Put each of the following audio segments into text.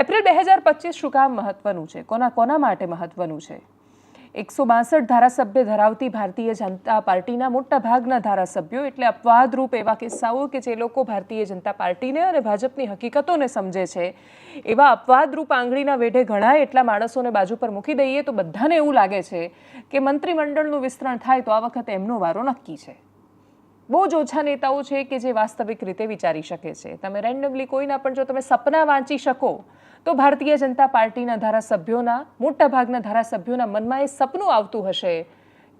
April બે હજાર પચીસ શું કામ મહત્વનું છે? કોના કોના માટે મહત્વનું છે? એકસો બાસઠ ધારાસભ્ય ધરાવતી ભારતીય જનતા પાર્ટીના મોટા ભાગના ધારાસભ્યો એટલે અપવાદરૂપ એવા કિસ્સાઓ કે જે લોકો ભારતીય જનતા પાર્ટીને અને ભાજપની હકીકતોને સમજે છે. એવા અપવાદરૂપ આંગળીના વેઢે ઘણા એટલા માણસોને બાજુ પર મૂકી દઈએ તો બધાને એવું લાગે છે કે મંત્રીમંડળનું વિસ્તરણ થાય તો આ વખતે એમનો વારો નક્કી છે. બહુ જ ઓછા નેતાઓ છે કે જે વાસ્તવિક રીતે વિચારી શકે છે. તમે રેન્ડમલી કોઈના પણ જો તમે સપના વાંચી શકો, તો ભારતીય જનતા પાર્ટીના ધારાસભ્યોના મોટા ભાગના ધારાસભ્યોના મનમાં એ સપનું આવતું હશે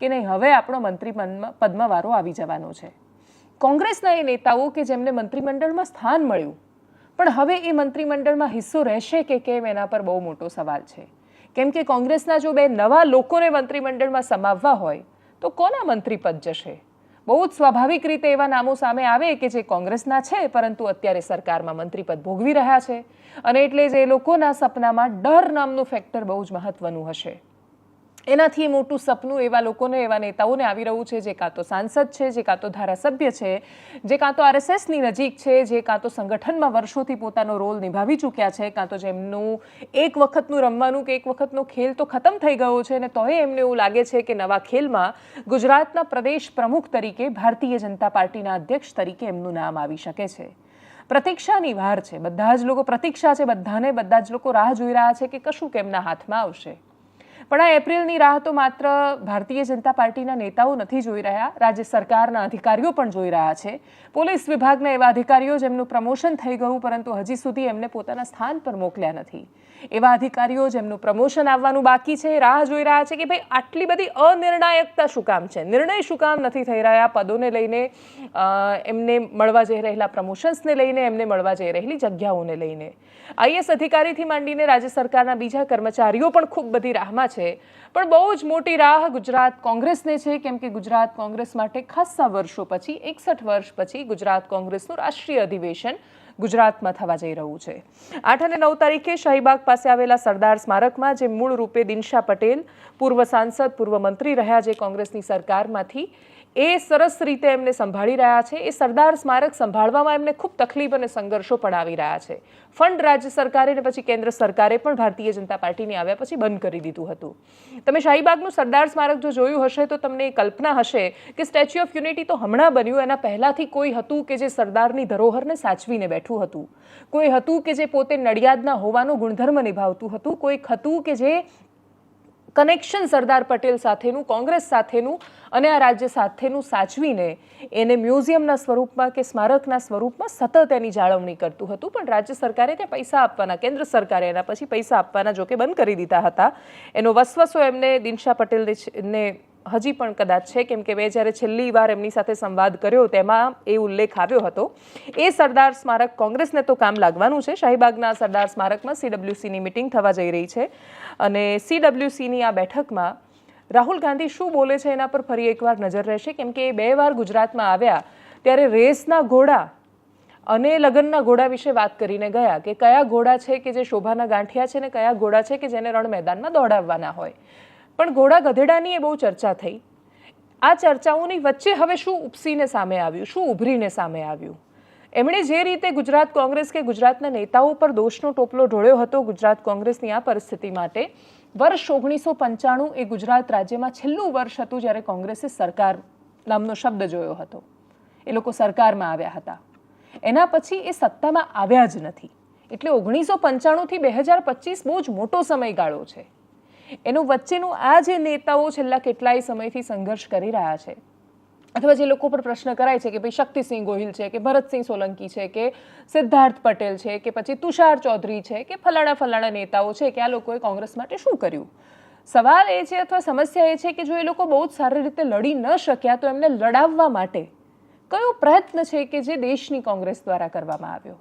કે નહીં, હવે આપણો મંત્રી પદમાં વારો આવી જવાનો છે. કોંગ્રેસના એ નેતાઓ કે જેમને મંત્રીમંડળમાં સ્થાન મળ્યું, પણ હવે એ મંત્રીમંડળમાં હિસ્સો રહેશે કે કેમ એના પર બહુ મોટો સવાલ છે. કેમ કે કોંગ્રેસના જો બે નવા લોકોને મંત્રીમંડળમાં સમાવવા હોય, તો કોના મંત્રીપદ જશે? બહુ જ સ્વાભાવિક રીતે એવા નામો સામે આવે કે જે કોંગ્રેસના છે, પરંતુ અત્યારે સરકારમાં મંત્રીપદ ભોગવી રહ્યા છે. અને એટલે જ એ લોકોના સપનામાં ડર નામનું ફેક્ટર બહુ જ મહત્વનું હશે. એનાથી મોટું સપનું એવા લોકોને, એવા નેતાઓને આવી રહ્યું છે, જે કાં તો સાંસદ છે, જે કાં તો ધારાસભ્ય છે, જે કાં તો આરએસએસની નજીક છે, જે કાં તો સંગઠનમાં વર્ષોથી પોતાનો રોલ નિભાવી ચૂક્યા છે, કાં તો જેમનું એક વખતનું રમવાનું કે એક વખતનો ખેલ તો ખતમ થઈ ગયો છે અને તોય એમને એવું લાગે છે કે નવા ખેલમાં ગુજરાતના પ્રદેશ પ્રમુખ તરીકે ભારતીય જનતા પાર્ટીના અધ્યક્ષ તરીકે એમનું નામ આવી શકે છે. પ્રતીક્ષાની વાર છે. બધા જ લોકો પ્રતીક્ષા છે. બધાને બધા જ લોકો રાહ જોઈ રહ્યા છે કે કશું કેમના હાથમાં આવશે. પણ આ એપ્રિલની રાહ તો માત્ર ભારતીય જનતા પાર્ટીના નેતાઓ નથી જોઈ રહ્યા, રાજ્ય સરકારના અધિકારીઓ પણ જોઈ રહ્યા છે. પોલીસ વિભાગના એવા અધિકારીઓ જેમનું પ્રમોશન થઈ ગયું, પરંતુ હજી સુધી એમને પોતાના સ્થાન પર મોકલ્યા નથી. એવા અધિકારીઓ જેમનું પ્રમોશન આવવાનું બાકી છે, રાહ જોઈ રહ્યા છે કે ભાઈ આટલી બધી અનિર્ણાયકતા શું કામ છે? નિર્ણય શું કામ નથી થઈ રહ્યા? પદોને લઈને એમને મળવા જઈ રહેલા પ્રમોશન્સને લઈને, એમને મળવા જઈ રહેલી જગ્યાઓને લઈને. આઈએસ અધિકારીથી માંડીને રાજ્ય સરકારના બીજા કર્મચારીઓ પણ ખૂબ બધી રાહમાં છે. પણ બહુ જ મોટી રાહ ગુજરાત કોંગ્રેસને છે, કેમ કે ગુજરાત કોંગ્રેસ માટે ખાસ્સા વર્ષો પછી, એકસઠ વર્ષ પછી ગુજરાત કોંગ્રેસનું રાષ્ટ્રીય અધિવેશન ગુજરાતમાં થવા જઈ રહ્યું છે. આઠ અને નવ તારીખે શાહીબાગ પાસે આવેલા સરદાર સ્મારકમાં, જે મૂળ રૂપે દિનશા પટેલ, પૂર્વ સાંસદ, પૂર્વ મંત્રી રહ્યા જે કોંગ્રેસની સરકારમાંથી એ સરસ રીતે એમને સંભાળી રહ્યા છે. એ સરદાર સ્મારક સંભાળવામાં એમને ખૂબ તકલીફ અને સંઘર્ષો પણ આવી રહ્યા છે. ફંડ રાજ્ય સરકારે ને પછી કેન્દ્ર સરકારે પણ ભારતીય જનતા પાર્ટીની આવ્યા પછી બંધ કરી દીધું હતું. તમે શાહીબાગનું સરદાર સ્મારક જો જોયું હશે તો તમને એ કલ્પના હશે કે સ્ટેચ્યુ ઓફ યુનિટી તો હમણાં બન્યું. એના પહેલાંથી કોઈ હતું કે જે સરદારની ધરોહરને સાચવીને બેઠું હતું. કોઈ હતું કે જે પોતે નડિયાદના હોવાનો ગુણધર્મ નિભાવતું હતું. કોઈક હતું કે જે કનેક્શન સરદાર પટેલ સાથેનું, કોંગ્રેસ સાથેનું અને આ રાજ્ય સાથેનું સાચવીને એને મ્યુઝિયમના સ્વરૂપમાં કે સ્મારકના સ્વરૂપમાં સતત એની જાળવણી કરતું હતું. પણ રાજ્ય સરકારે ત્યાં પૈસા આપવાના, કેન્દ્ર સરકારે એના પછી પૈસા આપવાના જોકે બંધ કરી દીધા હતા. એનો વસવસો એમને દિનશા પટેલને હજી પણ કદાચ છે, કેમ કે મેં જ્યારે છેલ્લી વાર એમની સાથે સંવાદ કર્યો, તેમાં એ ઉલ્લેખ આવ્યો હતો. એ સરદાર સ્મારક કોંગ્રેસને તો કામ લાગવાનું છે. શાહીબાગના સરદાર સ્મારકમાં સીડબ્લ્યુસીની મિટિંગ થવા જઈ રહી છે. અને સીડબ્લ્યુસીની આ બેઠકમાં રાહુલ ગાંધી શું બોલે છે એના પર ફરી એકવાર નજર રહેશે, કેમ કે એ બે વાર ગુજરાતમાં આવ્યા ત્યારે રેસના ઘોડા અને લગ્નના ઘોડા વિશે વાત કરીને ગયા કે કયા ઘોડા છે કે જે શોભાના ગાંઠિયા છે ને કયા ઘોડા છે કે જેને રણ મેદાનમાં દોડાવવાના હોય. પણ ઘોડા ગધેડાની એ બહુ ચર્ચા થઈ. આ ચર્ચાઓની વચ્ચે હવે શું ઉપસીને સામે આવ્યું, શું ઉભરીને સામે આવ્યું? એમણે જે રીતે ગુજરાત કોંગ્રેસ કે ગુજરાતના નેતાઓ પર દોષનો ટોપલો ઢોળ્યો હતો ગુજરાત કોંગ્રેસની આ પરિસ્થિતિ માટે, વર્ષ ઓગણીસો પંચાણું એ ગુજરાત રાજ્યમાં છેલ્લું વર્ષ હતું જ્યારે કોંગ્રેસે સરકાર નામનો શબ્દ જોયો હતો. એ લોકો સરકારમાં આવ્યા હતા. એના પછી એ સત્તામાં આવ્યા જ નથી. એટલે ઓગણીસો પંચાણુંથી બે હજાર પચીસ બહુ જ મોટો સમયગાળો છે. એનું વચ્ચેનું આ જે નેતાઓ છેલ્લા કેટલાય સમયથી સંઘર્ષ કરી રહ્યા છે. અથવા જે લોકો પર પ્રશ્ન કરાય છે કે ભાઈ શક્તિસિંહ ગોહિલ છે, કે ભરતસિંહ સોલંકી છે, કે સિદ્ધાર્થ પટેલ છે, કે પછી તુષાર ચૌધરી છે, કે ફલાણા ફલાણા નેતાઓ છે, કે આ લોકોએ કોંગ્રેસ માટે શું કર્યું? સવાલ એ છે અથવા સમસ્યા એ છે કે જો એ લોકો બહુ જ સારી રીતે લડી ન શક્યા તો એમને લડાવવા માટે કયો પ્રયત્ન છે કે જે દેશની કોંગ્રેસ દ્વારા કરવામાં આવ્યો?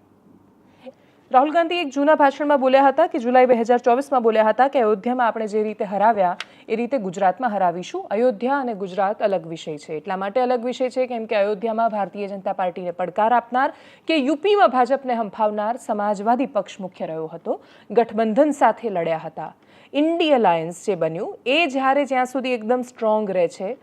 રાહુલ ગાંધી એક જૂના ભાષણમાં બોલ્યા હતા કે જુલાઈ બે હજાર ચોવીસમાં બોલ્યા હતા કે અયોધ્યામાં આપણે જે રીતે હરાવ્યા એ રીતે ગુજરાતમાં હરાવીશું. અયોધ્યા અને ગુજરાત અલગ વિષય છે. એટલા માટે અલગ વિષય છે કેમ કે અયોધ્યામાં ભારતીય જનતા પાર્ટીને પડકાર આપનાર કે યુપીમાં ભાજપને હંફાવનાર સમાજવાદી પક્ષ મુખ્ય રહ્યો હતો. ગઠબંધન સાથે લડ્યા હતા. ઇન્ડી અલાયન્સ જે બન્યું એ જ્યારે જ્યાં સુધી એકદમ સ્ટ્રોંગ રહે છે,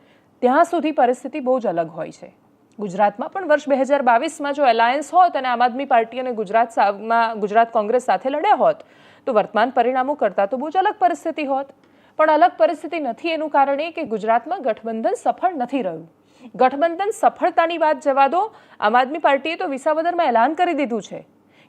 ત્યાં સુધી પરિસ્થિતિ બહુ જ અલગ હોય છે. ગુજરાતમાં પણ વર્ષ બે હજાર બાવીસમાં જો એલાયન્સ હોત અને આમ આદમી પાર્ટી અને ગુજરાત સામાં ગુજરાત કોંગ્રેસ સાથે લડ્યા હોત, તો વર્તમાન પરિણામો કરતાં તો બહુ જ અલગ પરિસ્થિતિ હોત. પણ અલગ પરિસ્થિતિ નથી એનું કારણ એ કે ગુજરાતમાં ગઠબંધન સફળ નથી રહ્યું. ગઠબંધન સફળતાની વાત જવા દો, આમ આદમી પાર્ટીએ તો વિસાવદરમાં એલાન કરી દીધું છે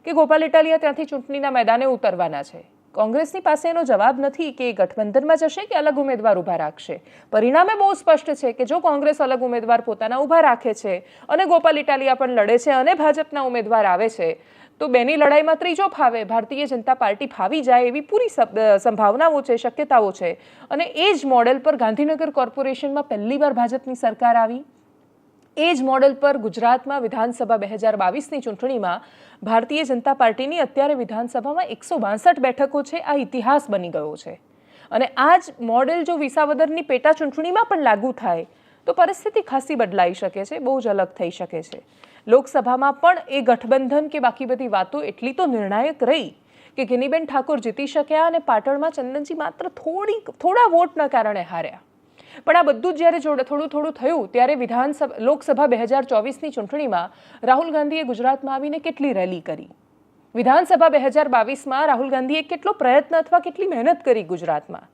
કે ગોપાલ ઇટાલિયા ત્યાંથી ચૂંટણીના મેદાને ઉતરવાના છે. કોંગ્રેસની પાસે એનો જવાબ નથી કે એ ગઠબંધનમાં જશે કે અલગ ઉમેદવાર ઊભા રાખશે. પરિણામે બહુ સ્પષ્ટ છે કે જો કોંગ્રેસ અલગ ઉમેદવાર પોતાના ઊભા રાખે છે અને ગોપાલ ઇટાલિયા પણ લડે છે અને ભાજપના ઉમેદવાર આવે છે, તો બેની લડાઈમાં ત્રીજો ફાવે. ભારતીય જનતા પાર્ટી ફાવી જાય એવી પૂરી સંભાવનાઓ છે, શક્યતાઓ છે. અને એ જ મોડેલ પર ગાંધીનગર કોર્પોરેશનમાં પહેલીવાર ભાજપની સરકાર આવી. એ જ મોડેલ પર ગુજરાતમાં વિધાનસભા બે હજાર બાવીસની ચૂંટણીમાં ભારતીય જનતા પાર્ટીની અત્યારે વિધાનસભામાં એકસો બાસઠ બેઠકો છે, આ ઇતિહાસ બની ગયો છે. અને આ જ મોડેલ જો વિસાવદરની પેટા ચૂંટણીમાં પણ લાગુ થાય, તો પરિસ્થિતિ ખાસી બદલાઈ શકે છે, બહુ જ અલગ થઈ શકે છે. લોકસભામાં પણ એ ગઠબંધન કે બાકી બધી વાતો એટલી તો નિર્ણાયક રહી કે ગિનીબેન ઠાકોર જીતી શક્યા અને પાટણમાં ચંદનજી માત્ર થોડી થોડા વોટના કારણે હાર્યા. પણ આ બધું જ જ્યારે થોડું થોડું થયું, ત્યારે વિધાનસભા, લોકસભા બે હજાર ચોવીસની ચૂંટણીમાં રાહુલ ગાંધીએ ગુજરાતમાં આવીને કેટલી રેલી કરી? વિધાનસભા બે હજાર બાવીસમાં રાહુલ ગાંધીએ કેટલો પ્રયત્ન અથવા કેટલી મહેનત કરી ગુજરાતમાં?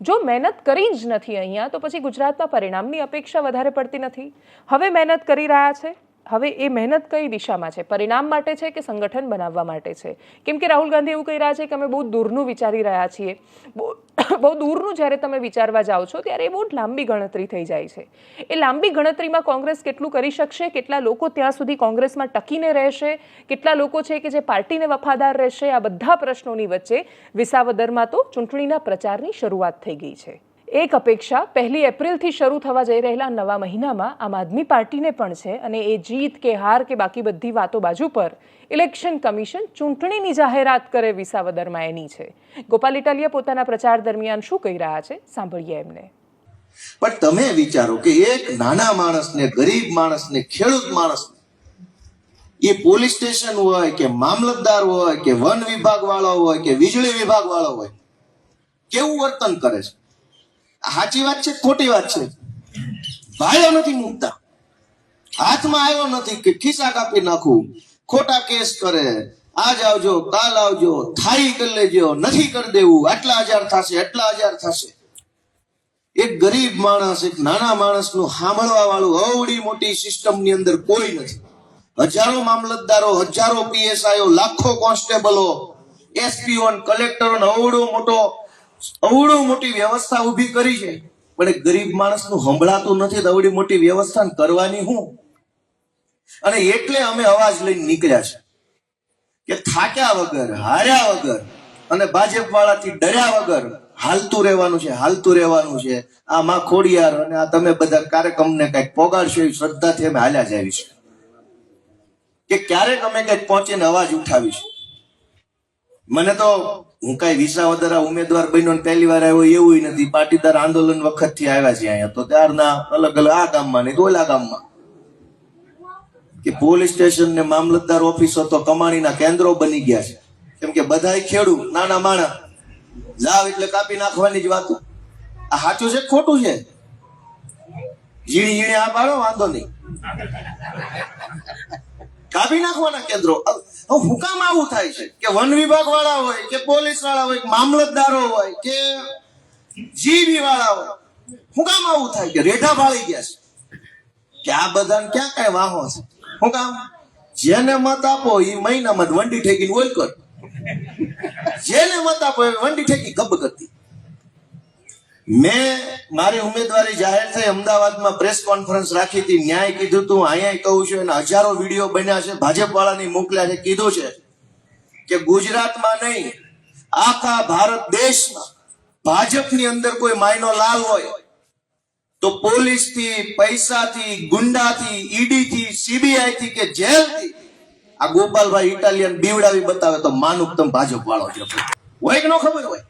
જો મહેનત કરી જ નથી અહીંયા, તો પછી ગુજરાતમાં પરિણામની અપેક્ષા વધારે પડતી નથી. હવે મહેનત કરી રહ્યા છે? હવે એ મહેનત કઈ દિશામાં છે? પરિણામ માટે છે કે સંગઠન બનાવવા માટે છે? કેમ કે રાહુલ ગાંધી એવું કહી રહ્યા છે કે અમે બહુ દૂરનું વિચારી રહ્યા છીએ. બહુ દૂરનું જ્યારે તમે વિચારવા જાઓ છો, ત્યારે એ બહુ લાંબી ગણતરી થઈ જાય છે. એ લાંબી ગણતરીમાં કોંગ્રેસ કેટલું કરી શકશે? કેટલા લોકો ત્યાં સુધી કોંગ્રેસમાં ટકીને રહેશે? કેટલા લોકો છે કે જે પાર્ટીને વફાદાર રહેશે? આ બધા પ્રશ્નોની વચ્ચે વિસાવદરમાં તો ચૂંટણીના પ્રચારની શરૂઆત થઈ ગઈ છે. એક અપેક્ષા, પહેલી એપ્રિલથી શરૂ થવા જઈ રહેલા નવા મહિનામાં આમ આદમી પાર્ટીને પણ છે અને એ જીત કે હાર કે બાકી બધી વાતો બાજુ પર ઇલેક્શન કમિશન ચૂંટણીની જાહેરાત કરે વિસાવદરમાં એની છે. ગોપાલ ઇટાલિયા પોતાના પ્રચાર દરમિયાન શું કહી રહ્યા છે? સાંભળીએ એમને. પણ તમે વિચારો કે એક નાના માણસને, ગરીબ માણસને, ખેડૂત માણસને, એ પોલીસ સ્ટેશન હોય કે મામલતદાર હોય કે વન વિભાગ વાળો હોય કે વીજળી વિભાગ વાળો હોય, કેવું વર્તન કરે છે? સાચી વાત છે ખોટી વાત છે? ભાઈઓ નથી મૂકતા. હાથમાં આવ્યો નથી કે ખિસ્સા કાપી નાખું. ખોટા કેસ કરે. આજ આવજો, કાલ આવજો થાઈ કરી લેજો, નથી કરી દેવું. આટલા હજાર થશે એટલા હજાર થશે. એક ગરીબ માણસ, એક નાના માણસનું સાંભળવા વાળું અવડી મોટી સિસ્ટમની અંદર કોઈ નથી. હજારો મામલતદારો, હજારો પીએસઆઈઓ, લાખો કોન્સ્ટેબલો એસપીઓ કલેક્ટરો અવડો મોટો અવડો મોટી વ્યવસ્થા ઊભી કરી છે. પણ ગરીબ માણસનું સંભળાતું નથી તો અવડી મોટી વ્યવસ્થા કરવાની હું? અને એટલે અમે અવાજ લઈને નીકળ્યા છે કે થાક્યા વગર, હાર્યા વગર અને ભાજપ વાળાથી ડર્યા વગર હાલતું રહેવાનું છે, હાલતું રહેવાનું છે. આ માં ખોડિયાર અને આ તમે બધા કાર્યક્રમને કંઈક પોગાડશો એવી શ્રદ્ધાથી અમે હાલ્યા જ છે કે ક્યારેક અમે કંઈક પહોંચીને અવાજ ઉઠાવીશું. મને તો હું કઈ વિસાવદરા ઉમેદવાર બન્યો પહેલી વાર આવ્યો એવું નથી. પાટીદાર આંદોલન વખતથી આવ્યા છે અહીંયા. તો ત્યારના અલગ અલગ આ ગામમાં નહીં ઓલા ગામમાં. કે પોલીસ સ્ટેશન ને મામલતદાર ઓફિસો તો કમાણીના કેન્દ્રો બની ગયા છે. કેમ કે બધાય ખેડૂત, નાના માણા. જાવ એટલે કાપી નાખવાની જ વાતો. આ સાચું છે ખોટું છે? ઝીણી ઝીણી આ પાડો, વાંધો નહીં. કાપી નાખવાના કેન્દ્રો. હું કામ આવું થાય છે કે વન વિભાગ વાળા હોય, કે પોલીસવાળા હોય, કે મામલતદારો હોય, કે જીબી વાળા હોય હું કામ આવું થાય કે રેઢા ફાળી ગયા છે. કે આ બધાને ક્યાં કઈ વાહો છે? હું કામ જેને મત આપો એ મહિનામાં વંડી ઠેકીને ઓલ કર જેને મત આપો એ વંડી ઠેકી ગબ કરતી મેં મારી ઉમેદવારી જાહેર થઈ, અમદાવાદમાં પ્રેસ કોન્ફરન્સ રાખી હતી, ન્યાય કીધું તું અહીંયા કહું છું અને હજારો વીડિયો બન્યા છે ભાજપ વાળાની મોકલ્યા છે, કીધું છે કે ગુજરાતમાં નહીં, આખા ભારત દેશમાં ભાજપની અંદર કોઈ માયનો લાલ હોય, તો પોલીસથી પૈસાથી, ગુંડાથી ઈડી થી સીબીઆઈ થી કે જેલથી આ ગોપાલભાઈ ઇટાલિયન બીવડાવી બતાવે તો માનુક તમ ભાજપ વાળો છે. હોય કે ન ખબર હોય?